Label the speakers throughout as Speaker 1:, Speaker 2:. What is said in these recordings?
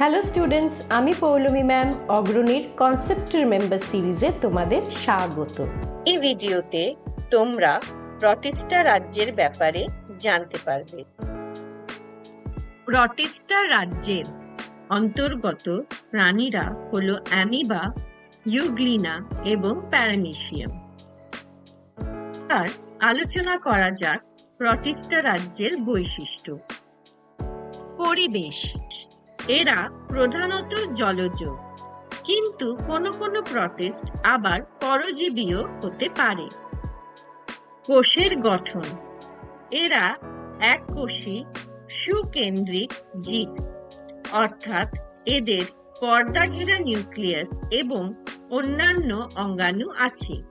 Speaker 1: Hello students আমি Poulami ma'am অগ্রণীর concept member সিরিজে তোমাদের স্বাগত।
Speaker 2: এই ভিডিওতে তোমরা প্রতিষ্ঠা রাজ্যের ব্যাপারে জানতে পারবে। প্রতিষ্ঠা রাজ্যের অন্তর্গত প্রাণীরা হলো অ্যামিবা, ইউগ্লিনা এবং প্যারামিশিয়াম আর আলোচনা করা যাক প্রতিষ্ঠা রাজ্যের বৈশিষ্ট্য। পরিবেশ। এরা প্রধানত জলজ। কিন্তু কোনো কোনো প্রটেস্ট আবার পরজীবীও হতে পারে। কোষের গঠন। এরা এক কোষী সুকেন্দ্রিক জীব। অর্থাৎ এদের পর্দাঘেরা নিউক্লিয়াস এবং অন্যান্য অঙ্গাণু আছে।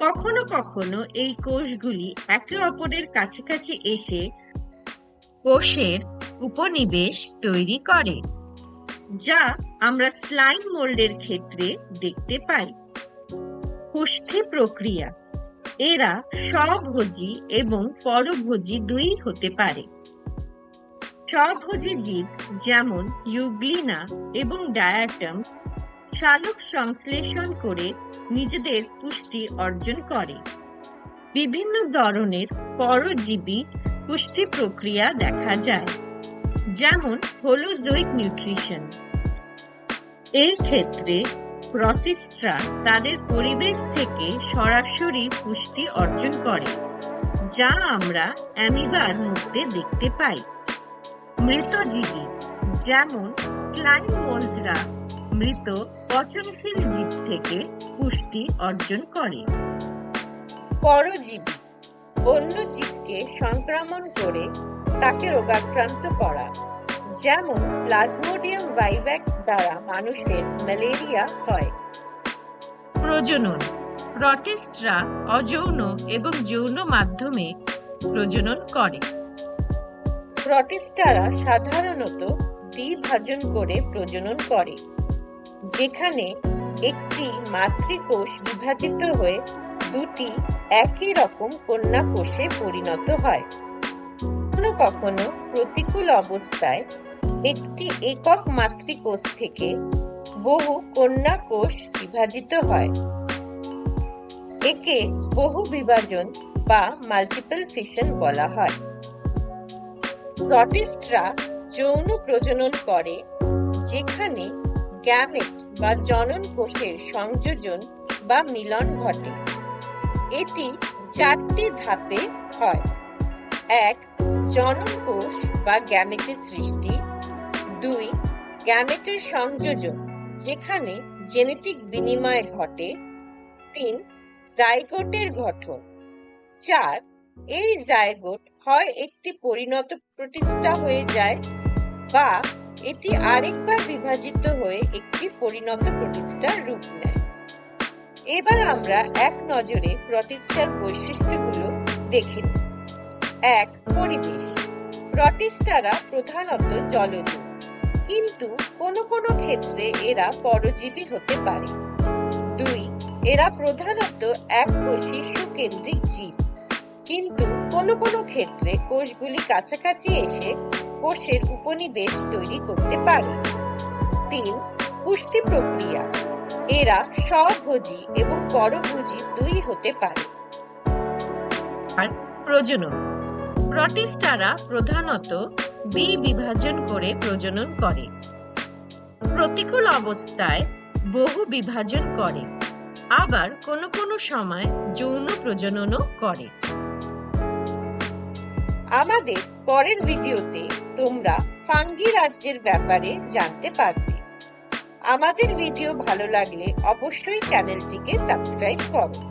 Speaker 2: কখনো কখনো এই কোষগুলি একে অপরের কাছাকাছি এসে কোষের উপনিবেশ তৈরি করে, যা আমরা স্লাইম মোল্ডের ক্ষেত্রে দেখতে পাই। পুষ্টি প্রক্রিয়া, এরা স্বভোজী এবং পরভোজী দুই হতে পারে। স্বভোজী জীব যেমন ইউগ্লিনা এবং ডায়াটম, শালক সংশ্লেষণ করে নিজেদের পুষ্টি অর্জন করে। বিভিন্ন ধরনের পরজীবী পুষ্টি প্রক্রিয়া দেখা যায়। যেমন হোলোজোইক নিউট্রিশন এর ক্ষেত্রে প্রতিষ্ঠা তাদের পরিবেশ থেকে সরাসরি পুষ্টি অর্জন করে, যা আমরা অ্যামিবার মধ্যে দেখতে পাই। মৃতজীবী যেমন স্লাইম মৃত পচনশীল জীব থেকে পুষ্টি অর্জন করে। পরজীবী অন্য জীবকে সংক্রমণ করে তাকে রোগাক্রান্ত করা। যেমন প্লাজমোডিয়াম ভাইভ্যাক্স দ্বারা মানুষের ম্যালেরিয়া হয়। প্রজনন। প্রটিস্টরা অযৌন এবং যৌন মাধ্যমে প্রজনন করে। প্রটিস্টারা সাধারণত দ্বিভাজন করে প্রজনন করে যেখানে একটি মাতৃকোষ বিভাজিত হয়ে দুটি একই রকম কন্যা কোষে পরিণত হয়। কখনো কখনো প্রতিকূল অবস্থায় একটি একক মাতৃকোষ থেকে বহু কন্যা কোষ বিভাজিত হয়। একে বহু বিভাজন বা মাল্টিপল ফিশন বলা হয়। প্রটিস্টরা যৌন প্রজনন করে, যেখানে গ্যামেট বা জনন কোষের সংযোজন বা মিলন ঘটে। এটি চারটি ধাপে হয়। এক জনন কোষ বা গ্যামেটের সৃষ্টি। দুই, গ্যামেটের সংযোজন, যেখানে জেনেটিক বিনিময় ঘটে। তিন, জাইগোটের গঠন। চার, এই জাইগোট হয় একটি পরিণত প্রতিষ্ঠা হয়ে যায় বা এটি আরেকবার বিভাজিত হয়ে একটি পরিণত প্রতিষ্ঠার রূপ নেয়। এবার আমরা এক নজরে প্রতিষ্ঠার বৈশিষ্ট্যগুলো দেখে নিই। এক পরিবেশ। প্রটিস্টারা প্রধানত জলজ। কিন্তু কোনো কোনো ক্ষেত্রে এরা পরজীবী হতে পারে। দুই, এরা প্রধানত এক কোষী সুকেন্দ্রিক জীব। কিন্তু কোনো কোনো ক্ষেত্রে কোষগুলি কাছাকাছি এসে কোষের উপনিবেশ তৈরি করতে পারে। তিন, পুষ্টি প্রক্রিয়া। এরা স্বভোজী এবং পরভোজী দুই হতে পারে। প্রজনন। প্রটিস্টারা প্রধানত বি বিভাজন করে প্রজনন করে। প্রতিকূল অবস্থায় বহু বিভাজন করে। আবার কোনো কোনো সময় যৌন প্রজননও করে। আমাদের পরের ভিডিওতে তোমরা ফাঙ্গি রাজ্যের ব্যাপারে জানতে পারবে। আমাদের ভিডিও ভালো লাগলে অবশ্যই চ্যানেলটিকে সাবস্ক্রাইব করো।